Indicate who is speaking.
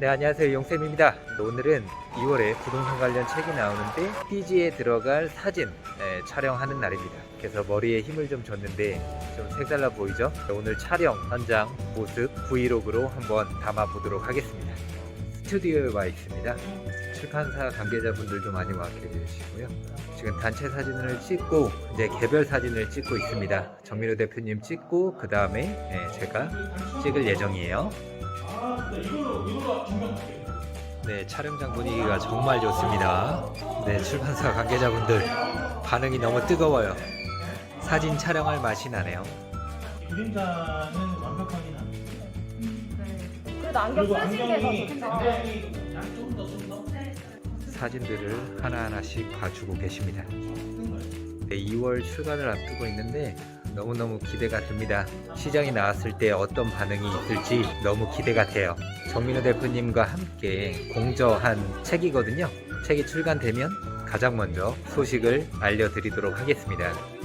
Speaker 1: 네, 안녕하세요. 용쌤입니다. 오늘은 2월에 부동산 관련 책이 나오는데 PG에 들어갈 사진 네, 촬영하는 날입니다. 그래서 머리에 힘을 좀 줬는데 좀 색달라 보이죠? 오늘 촬영 현장 모습 브이로그로 한번 담아 보도록 하겠습니다. 스튜디오에 와 있습니다. 출판사 관계자분들도 많이 와 계시고요. 지금 단체 사진을 찍고 이제 개별 사진을 찍고 있습니다. 정민호 대표님 찍고 그 다음에 제가 찍을 예정이에요. 네, 촬영장 분위기가 정말 좋습니다. 네, 출판사 관계자분들 반응이 너무 뜨거워요. 사진 촬영할 맛이 나네요.
Speaker 2: 그림자는 완벽하긴 한데
Speaker 3: 그래도 안경
Speaker 2: 그리고
Speaker 3: 쓰신 게
Speaker 2: 안경이
Speaker 3: 더 좋겠다.
Speaker 2: 안경이 좀더좀더
Speaker 1: 사진들을 하나하나씩 봐주고 계십니다. 네, 2월 출간을 앞두고 있는데 너무너무 기대가 됩니다. 시장이 나왔을 때 어떤 반응이 있을지 너무 기대가 돼요. 정민호 대표님과 함께 공저한 책이거든요. 책이 출간되면 가장 먼저 소식을 알려드리도록 하겠습니다.